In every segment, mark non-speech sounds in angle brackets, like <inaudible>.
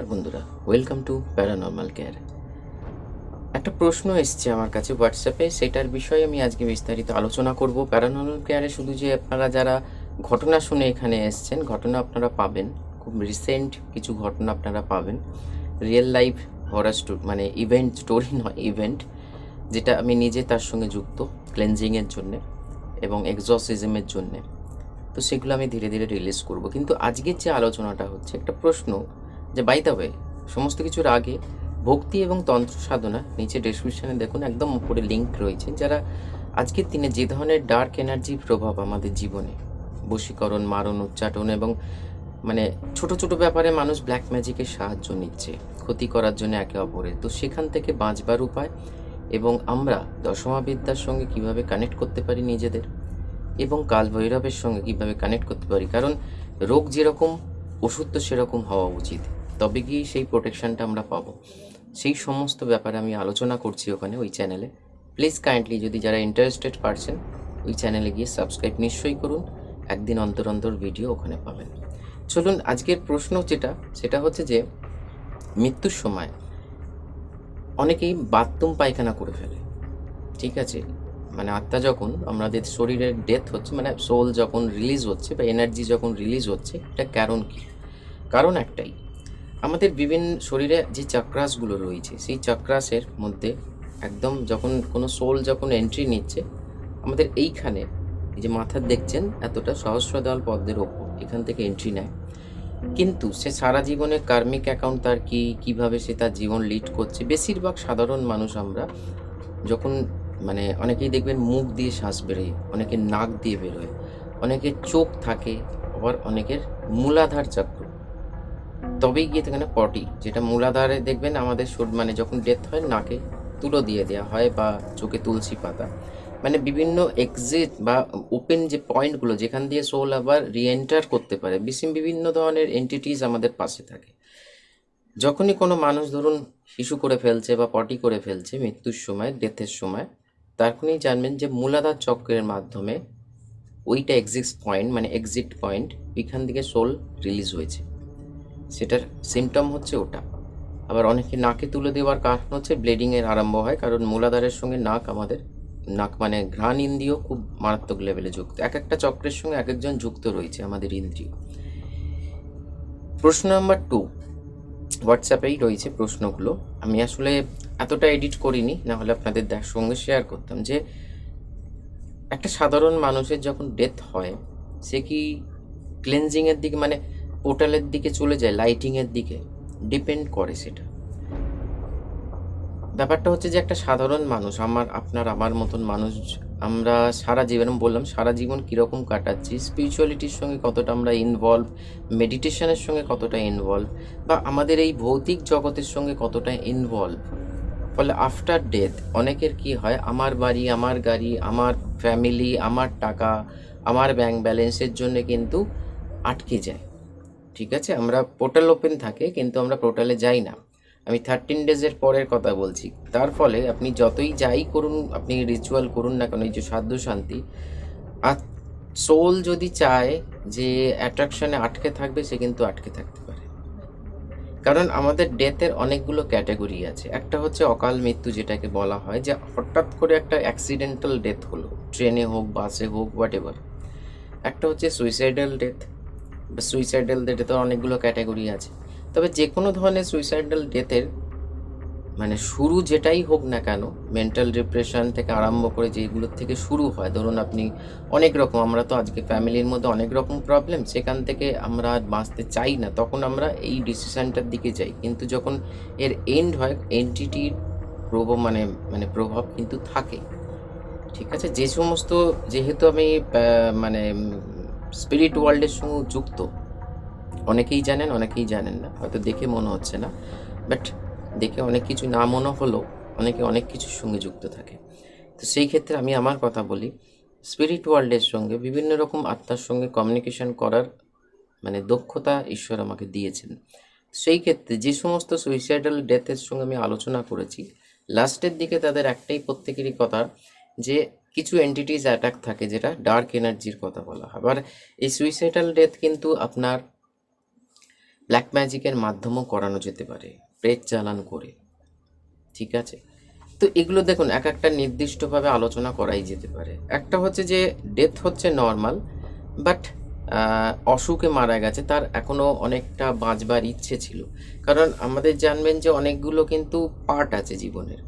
নমস্কার বন্ধুরা welcome to paranormal care একটা প্রশ্ন এসছে আমার কাছে হোয়াটসঅ্যাপে সেটার বিষয়ে আমি আজকে বিস্তারিত আলোচনা করব। প্যারানর্মাল কেয়ারে শুধু যে আপনারা যারা ঘটনা শুনে এখানে এসছেন, ঘটনা আপনারা পাবেন, খুব রিসেন্ট কিছু ঘটনা আপনারা পাবেন। রিয়েল লাইফ হরার মানে ইভেন্ট স্টোরি <laughs> নয় ইভেন্ট যেটা আমি নিজে তার সঙ্গে যুক্ত ক্লেনজিংয়ের জন্যে এবং এক্সসিজমের জন্যে। তো সেগুলো আমি ধীরে ধীরে রিলিজ করব। কিন্তু আজকের যে আলোচনাটা হচ্ছে, একটা প্রশ্ন যে বাই দ্য সমস্ত কিছুর আগে ভক্তি এবং তন্ত্র সাধনা নিচে ডেসক্রিপশনে দেখুন একদম উপরে লিঙ্ক রয়েছে, যারা আজকের দিনে যে ধরনের ডার্ক এনার্জির প্রভাব আমাদের জীবনে, বশীকরণ, মারণ উচ্চাটন এবং মানে ছোট ছোট ব্যাপারে মানুষ ব্ল্যাক ম্যাজিকের সাহায্য নিচ্ছে, ক্ষতি করার জন্য একে অপরের। তো সেখান থেকে বাঁচবার উপায় এবং আমরা দশমাবিদ্যার সঙ্গে কীভাবে কানেক্ট করতে পারি নিজেদের এবং কাল ভৈরবের সঙ্গে কীভাবে কানেক্ট করতে পারি? কারণ রোগ যেরকম, ওষুধ তো সেরকম হওয়া উচিত। তবে গিয়ে সেই প্রোটেকশনটা আমরা পাবো। সেই সমস্ত ব্যাপারে আমি আলোচনা করছি ওখানে ওই চ্যানেলে প্লিজ কাইন্ডলি যদি যারা ইন্টারেস্টেড পারছেন, ওই চ্যানেলে গিয়ে সাবস্ক্রাইব নিশ্চয়ই করুন। একদিন অন্তর অন্তর ভিডিও ওখানে পাবেন। চলুন, আজকের প্রশ্ন যেটা, সেটা হচ্ছে যে, মৃত্যুর সময় অনেকেই বাথরুম পায়খানা করে ফেলে। ঠিক আছে? মানে আত্মা যখন, আমাদের শরীরের ডেথ হচ্ছে মানে সোল যখন রিলিজ হচ্ছে বা এনার্জি যখন রিলিজ হচ্ছে, এটা কারণ কি? কারণ একটাই আমাদের বিভিন্ন শরীরে যে চক্রাসগুলো রয়েছে, সেই চক্রাসের মধ্যে একদম যখন কোনো সোল যখন এন্ট্রি নিচ্ছে, আমাদের এইখানে এই যে মাথার দেখছেন, এতটা সহস্রদল পদ্মের ওপর, এখান থেকে এন্ট্রি নেয়। কিন্তু সে সারা জীবনে কার্মিক অ্যাকাউন্ট তার কি, কীভাবে সে তার জীবন লিড করছে? বেশিরভাগ সাধারণ মানুষ আমরা যখন মানে অনেকেই দেখবেন মুখ দিয়ে শ্বাস বেরোয়, অনেকের নাক দিয়ে বেরোয়, অনেকের চোখ থাকে, আবার অনেকের মূলাধার চক্র। তবেই গিয়ে থাকে না পটি যেটা মূলাধারে দেখবেন আমাদের শর- মানে যখন ডেথ হয়, নাকে তুলো দিয়ে দেওয়া হয় বা চোখে তুলসী পাতা। মানে বিভিন্ন এক্সিট বা ওপেন যে পয়েন্টগুলো যেখান দিয়ে সোল আবার রিএন্টার করতে পারে বিভিন্ন ধরনের এন্টিটিস আমাদের পাশে থাকে। যখনই কোনো মানুষ ধরুন শিশু করে ফেলছে বা পটি করে ফেলছে মৃত্যুর সময় ডেথের সময়, তখনই জানবেন যে মূলাধার চক্রের মাধ্যমে ওইটা এক্সিট পয়েন্ট মানে এক্সিট পয়েন্ট ওইখান থেকে সোল রিলিজ হয়েছে। সেটার সিমটম হচ্ছে ওটা। আবার অনেকে নাকে তুলে দেওয়ার কারণ হচ্ছে ব্লিডিংয়ের আরম্ভ হয়, কারণ মূলাধারের সঙ্গে নাক আমাদের, নাক মানে ঘ্রাণ ইন্দ্রিয় খুব মারাত্মক লেভেলে যুক্ত। এক একটা চক্রের সঙ্গে এক একজন যুক্ত রয়েছে আমাদের ইন্দ্রিয়। প্রশ্ন নাম্বার টু হোয়াটসঅ্যাপেই রয়েছে প্রশ্নগুলো। আমি আসলে এতটা এডিট করিনি না হলে আপনাদের সঙ্গে শেয়ার করতাম যে, একটা সাধারণ মানুষের যখন ডেথ হয়, সে কি ক্লেনজিংয়ের দিকে মানে পোর্টালের দিকে চলে যায়, লাইটিংয়ের দিকে। ডিপেন্ড করে সেটা। ব্যাপারটা হচ্ছে যে একটা সাধারণ মানুষ, আমার, আপনার, আমার মতন মানুষ, আমরা সারা জীবন বললাম, সারা জীবন কীরকম কাটাচ্ছি? স্পিরিচুয়ালিটির সঙ্গে কতটা আমরা ইনভলভ মেডিটেশনের সঙ্গে কতটা ইনভলভ বা আমাদের এই ভৌতিক জগতের সঙ্গে কতটা ইনভলভ ফলে আফটার ডেথ অনেকের কি হয়, আমার বাড়ি, আমার গাড়ি, আমার ফ্যামিলি আমার টাকা, আমার ব্যাংক ব্যালেন্সের জন্য কিন্তু আটকে যায়। ঠিক আছে? আমরা পোর্টাল ওপেন থাকে, কিন্তু আমরা পোর্টালে যাই না। আমি থার্টিন ডেজের পরের কথা বলছি। তার ফলে আপনি যতই যাই করুন, আপনি রিচুয়াল করুন না কেন, এই যে সাধ্য শান্তি সোল যদি চায় যে অ্যাট্রাকশনে আটকে থাকবে, সে কিন্তু আটকে থাকতে পারে। কারণ আমাদের ডেথের অনেকগুলো ক্যাটাগরি আছে। একটা হচ্ছে অকাল মৃত্যু, যেটাকে বলা হয়, যে হঠাৎ করে একটা অ্যাক্সিডেন্টাল ডেথ হলো। ট্রেনে হোক, বাসে হোক হোয়াট একটা হচ্ছে সুইসাইডাল ডেথ সুইসাইডাল ডেথে তো অনেকগুলো ক্যাটাগরি আছে। তবে যে কোনো ধরনের সুইসাইডাল ডেথের মানে শুরু যেটাই হোক না কেন মেন্টাল ডিপ্রেশন থেকে আরম্ভ করে যেগুলোর থেকে শুরু হয়, ধরুন আপনি অনেক রকম, আমরা তো আজকে ফ্যামিলির মধ্যে অনেক রকম প্রবলেম সেখান থেকে আমরা আর বাঁচতে চাই না, তখন আমরা এই ডিসিশানটার দিকে যাই। কিন্তু যখন এর এন্ড হয় এন্টিটির প্রভাব মানে মানে প্রভাব কিন্তু থাকে। ঠিক আছে? যে সমস্ত, যেহেতু আমি মানে স্পিরিট ওয়ার্ল্ডের সঙ্গে যুক্ত। অনেকেই জানেন অনেকেই জানেন না, হয়তো দেখে মনে হচ্ছে না বাট দেখে অনেক কিছু না মনে হলেও অনেকে অনেক কিছুর সঙ্গে যুক্ত থাকে। তো সেই ক্ষেত্রে আমি আমার কথা বলি স্পিরিট ওয়ার্ল্ডের সঙ্গে বিভিন্ন রকম আত্মার সঙ্গে কমিউনিকেশন করার মানে দক্ষতা ঈশ্বর আমাকে দিয়েছেন। সেই ক্ষেত্রে যে সমস্ত সুইসাইডাল ডেথের সঙ্গে আমি আলোচনা করেছি লাস্টের দিকে তাদের একটাই প্রত্যেকেরই কথা যে কিছু এন্টিটিস অ্যাটাক থাকে যেটা ডার্ক এনার্জির কথা বলা হয়। আবার এই সুইসাইডাল ডেথ কিন্তু আপনার ব্ল্যাক ম্যাজিকের মাধ্যমেও করানো যেতে পারে, প্রেত চালান করে, ঠিক আছে? তো এগুলো দেখুন, এক একটা নির্দিষ্টভাবে আলোচনা করাই যেতে পারে। একটা হচ্ছে যে ডেথ হচ্ছে নর্মাল বাট অসুখে মারা গেছে, তার এখনও অনেকটা বাঁচবার ইচ্ছে ছিল। কারণ আমাদের জানবেন যে অনেকগুলো কিন্তু পার্ট আছে জীবনের।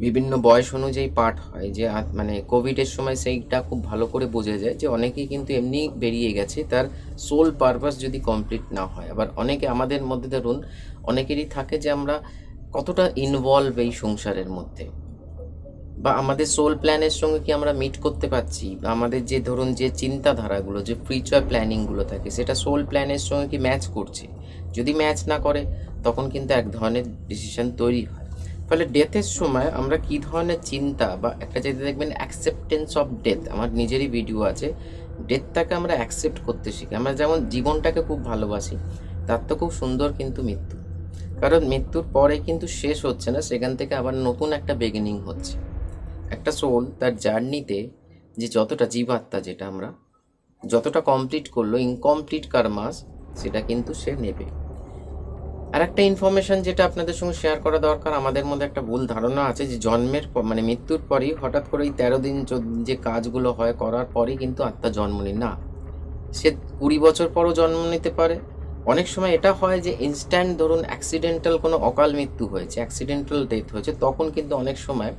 বিভিন্ন বয়স অনুযায়ী পার্ট হয় যে মানে কোভিডের সময় সেইটা খুব ভালো করে বোঝা যায় যে অনেকেই কিন্তু এমনি বেরিয়ে গেছে, তার সোল পারপাস যদি কমপ্লিট না হয়। আবার অনেকে আমাদের মধ্যে ধরুন, অনেকেরই থাকে যে আমরা কতটা ইনভলভ এই সংসারের মধ্যে। বা আমাদের সোল প্ল্যানের সঙ্গে কি আমরা মিট করতে পারছি? বা আমাদের যে ধরুন যে চিন্তাধারাগুলো, যে ফিউচার প্ল্যানিংগুলো থাকে, সেটা সোল প্ল্যানের সঙ্গে কি ম্যাচ করছে? যদি ম্যাচ না করে, তখন কিন্তু এক ধরনের ডিসিশন তৈরি হয়। ফলে ডেথের সময় আমরা কি ধরনের চিন্তা বা একটা যেটা দেখবেন অ্যাকসেপ্টেন্স অফ ডেথ আমার নিজেরই ভিডিও আছে ডেথটাকে আমরা অ্যাকসেপ্ট করতে শিখি। আমরা যেমন জীবনটাকে খুব ভালোবাসি, তার তো খুব সুন্দর কিন্তু মৃত্যু। কারণ মৃত্যুর পরে কিন্তু শেষ হচ্ছে না, সেখান থেকে আবার নতুন একটা বিগিনিং হচ্ছে। একটা সোল তার জার্নিতে যে যতটা জীবাত্মা যেটা আমরা, যতটা কমপ্লিট করল ইনকমপ্লিট কারমাস সেটা কিন্তু সে নেবে। আর একটা ইনফরমেশন যেটা আপনাদের সঙ্গে শেয়ার করা দরকার, আমাদের মধ্যে একটা ভুল ধারণা আছে যে জন্মের মানে মৃত্যুর পরেই হঠাৎ করে এই তেরো দিন যে কাজগুলো হয় করার পরেই কিন্তু আত্মা জন্ম নেয়। না, সে কুড়ি বছর পরও জন্ম নিতে পারে। অনেক সময় এটা হয় যে ইনস্ট্যান্ট ধরুন অ্যাক্সিডেন্টাল কোনো অকাল মৃত্যু হয়েছে অ্যাক্সিডেন্টাল ডেথ হয়েছে, তখন কিন্তু অনেক সময়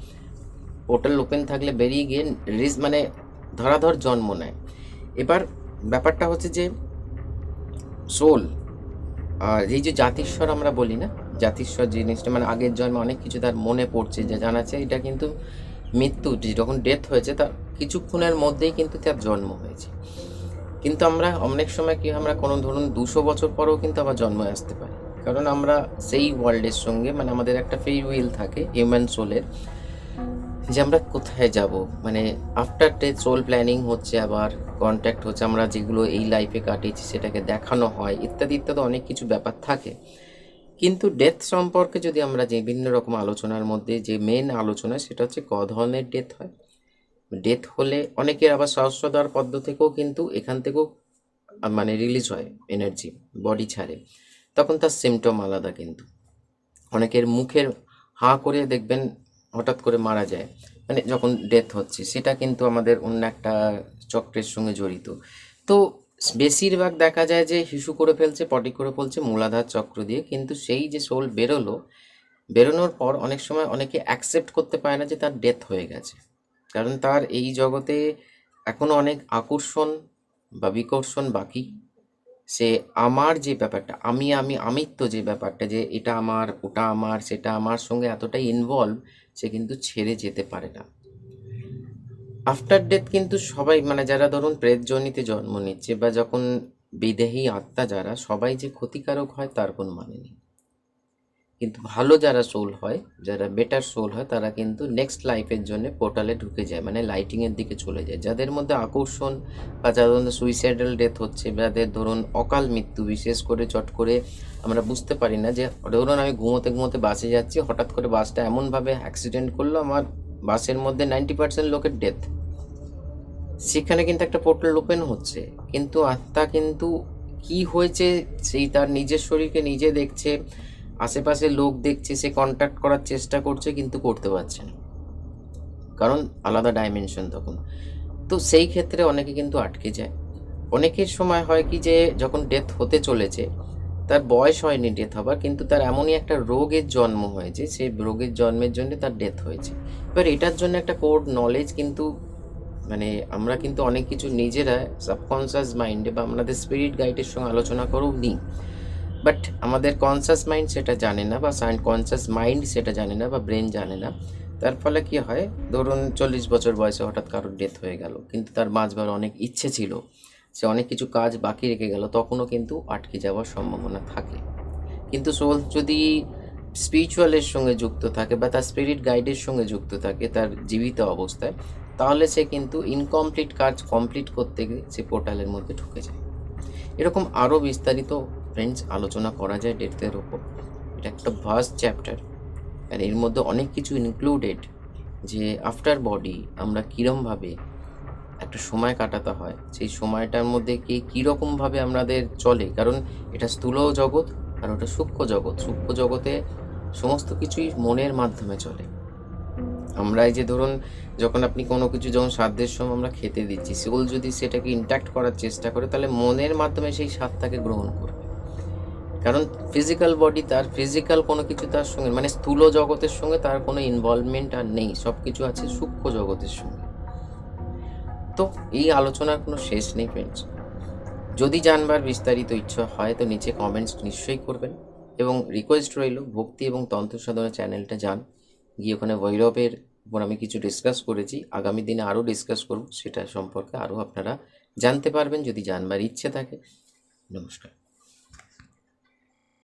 পোর্টাল ওপেন থাকলে বেরিয়ে গিয়ে রিস মানে ধরাধর জন্ম নেয়। এবার ব্যাপারটা হচ্ছে যে সোল এই যে জাতিস্বর আমরা বলি না, জাতিস্বর জিনিসটা মানে আগের জন্মে অনেক কিছু তার মনে পড়ছে, যে জানাচ্ছে এটা কিন্তু মৃত্যু যখন ডেথ হয়েছে তার কিছুক্ষণের মধ্যেই কিন্তু তার জন্ম হয়েছে। কিন্তু আমরা অনেক সময় কি আমরা কোনো ধরুন দুশো বছর পরেও কিন্তু আবার জন্মে আসতে পারি। কারণ আমরা সেই ওয়ার্ল্ডের সঙ্গে মানে আমাদের একটা ফ্রি উইল থাকে হিউম্যান সোলের যে আমরা কোথায় যাব? মানে আফটার ডেথ সোল প্ল্যানিং হচ্ছে, আবার কন্ট্যাক্ট হচ্ছে, আমরা যেগুলো এই লাইফে কাটিয়েছি সেটাকে দেখানো হয়, ইত্যাদি ইত্যাদি অনেক কিছু ব্যাপার থাকে। কিন্তু ডেথ সম্পর্কে যদি আমরা যে বিভিন্ন রকম আলোচনার মধ্যে যে মেন আলোচনা, সেটা হচ্ছে ক ধরনের ডেথ হয়। ডেথ হলে অনেকের আবার সহস্রদার পদ্ম থেকেও কিন্তু এখান থেকেও মানে রিলিজ হয় এনার্জি বডি ছাড়ে। তখন তার সিমটম আলাদা কিন্তু। অনেকের মুখের হাঁ করে দেখবেন হঠাৎ করে মারা যায় মানে যখন ডেথ হচ্ছে, সেটা কিন্তু আমাদের অন্য একটা চক্রের সঙ্গে জড়িত। তো বেশিরভাগ দেখা যায় যে হিসু করে ফেলছে পটি করে ফেলছে, মূলাধার চক্র দিয়ে, কিন্তু সেই যে সোল বেরোলো, বেরোনোর পর অনেক সময় অনেকে অ্যাকসেপ্ট করতে পারে না যে তার ডেথ হয়ে গেছে। কারণ তার এই জগতে এখনও অনেক আকর্ষণ বা বিকর্ষণ বাকি। সে আমার যে ব্যাপারটা, আমি আমি, আমিত্ব যে ব্যাপারটা যে এটা আমার, ওটা আমার, সেটা আমার সঙ্গে এতটাই ইনভলভ সে কিন্তু ছেড়ে যেতে পারে না। আফটার ডেথ কিন্তু সবাই মানে যারা ধরুন প্রেতজনীতে জন্ম নিচ্ছে বা যখন বিদেহী আত্মা যারা, সবাই যে ক্ষতিকারক হয় তার কোনো মানে নেই। কিন্তু ভালো যারা সোল হয়, যারা বেটার সোল হয়, তারা কিন্তু নেক্সট লাইফের জন্য পোর্টালে ঢুকে যায় মানে লাইটিংয়ের দিকে চলে যায়। যাদের মধ্যে আকর্ষণ বা যাদের সুইসাইডাল ডেথ হচ্ছে যাদের ধরুন অকাল মৃত্যু, বিশেষ করে চট করে আমরা বুঝতে পারি না যে, ধরুন আমি ঘুমোতে ঘুমোতে বাসে যাচ্ছি, হঠাৎ করে বাসটা এমনভাবে অ্যাক্সিডেন্ট করল, আমার বাসের মধ্যে নাইনটি পার্সেন্ট লোকের ডেথ সেখানে কিন্তু একটা পোর্টাল ওপেন হচ্ছে, কিন্তু আত্মা কিন্তু কি হয়েছে, সেই তার নিজের শরীরকে নিজে দেখছে আশেপাশে লোক দেখছে, সে কন্ট্যাক্ট করার চেষ্টা করছে, কিন্তু করতে পারছে না। কারণ আলাদা ডাইমেনশন তখন। তো সেই ক্ষেত্রে অনেকে কিন্তু আটকে যায়। অনেকের সময় হয় কি যে, যখন ডেথ হতে চলেছে, তার বয়স হয়নি ডেথ হবার, কিন্তু তার এমনই একটা রোগের জন্ম হয়েছে, সেই রোগের জন্মের জন্য তার ডেথ হয়েছে। এবার এটার জন্য একটা কোড নলেজ কিন্তু মানে আমরা কিন্তু অনেক কিছু নিজেরা সাবকনসিয়াস মাইন্ডে বা আমাদের স্পিরিট গাইডের সঙ্গে আলোচনা করেও নিই। বাট আমাদের কনসাস মাইন্ড সেটা জানে না বা কনসাস মাইন্ড সেটা জানে না বা ব্রেন জানে না। তার ফলে কি হয়? ধরুন চল্লিশ বছর বয়সে হঠাৎ কারোর ডেথ হয়ে গেল, কিন্তু তার বাঁচবার অনেক ইচ্ছে ছিল। সে অনেক কিছু কাজ বাকি রেখে গেল, তখনও কিন্তু আটকে যাওয়ার সম্ভাবনা থাকে। কিন্তু সোল যদি স্পিরিচুয়ালের সঙ্গে যুক্ত থাকে বা তার স্পিরিট গাইডের সঙ্গে যুক্ত থাকে তার জীবিত অবস্থায়, তাহলে সে কিন্তু ইনকমপ্লিট কাজ কমপ্লিট করতে গিয়ে সে পোর্টালের মধ্যে ঢুকে যায়। এরকম আরও বিস্তারিত ফ্রেন্ডস আলোচনা করা যায় ডেথের ওপর এটা একটা ভাস্ট চ্যাপ্টার আর এর মধ্যে অনেক কিছু ইনক্লুডেড যে আফটার বডি আমরা কীরমভাবে একটা সময় কাটাতে হয়, সেই সময়টার মধ্যে কি কীরকমভাবে আমাদের চলে। কারণ এটা স্থূল জগৎ আর ওটা সূক্ষ্ম জগৎ। সূক্ষ্ম জগতে সমস্ত কিছুই মনের মাধ্যমে চলে। আমরা এই যে ধরুন, যখন আপনি কোনো কিছু যখন সাধ্যের সময় আমরা খেতে দিচ্ছি সেগুলো যদি সেটাকে ইন্ট্যাক্ট করার চেষ্টা করে, তাহলে মনের মাধ্যমে সেই স্বাদটাকে গ্রহণ করবে। কারণ ফিজিক্যাল বডি তার ফিজিক্যাল কোনো কিছু তার সঙ্গে মানে স্থূল জগতের সঙ্গে তার কোনো ইনভলভমেন্ট আর নেই সব কিছু আছে সূক্ষ্ম জগতের সঙ্গে। তো এই আলোচনার কোনো শেষ নেই ফ্রেন্ডস যদি জানবার বিস্তারিত ইচ্ছা হয়, তো নিচে কমেন্টস নিশ্চয়ই করবেন এবং রিকোয়েস্ট রইল, ভক্তি এবং তন্ত্র সাধনা চ্যানেলটা যান। গিয়ে ওখানে ভৈরবের উপর আমি কিছু ডিসকাস করেছি, আগামী দিনে আরও ডিসকাস করব, সেটা সম্পর্কে আরও আপনারা জানতে পারবেন যদি জানবার ইচ্ছে থাকে। নমস্কার।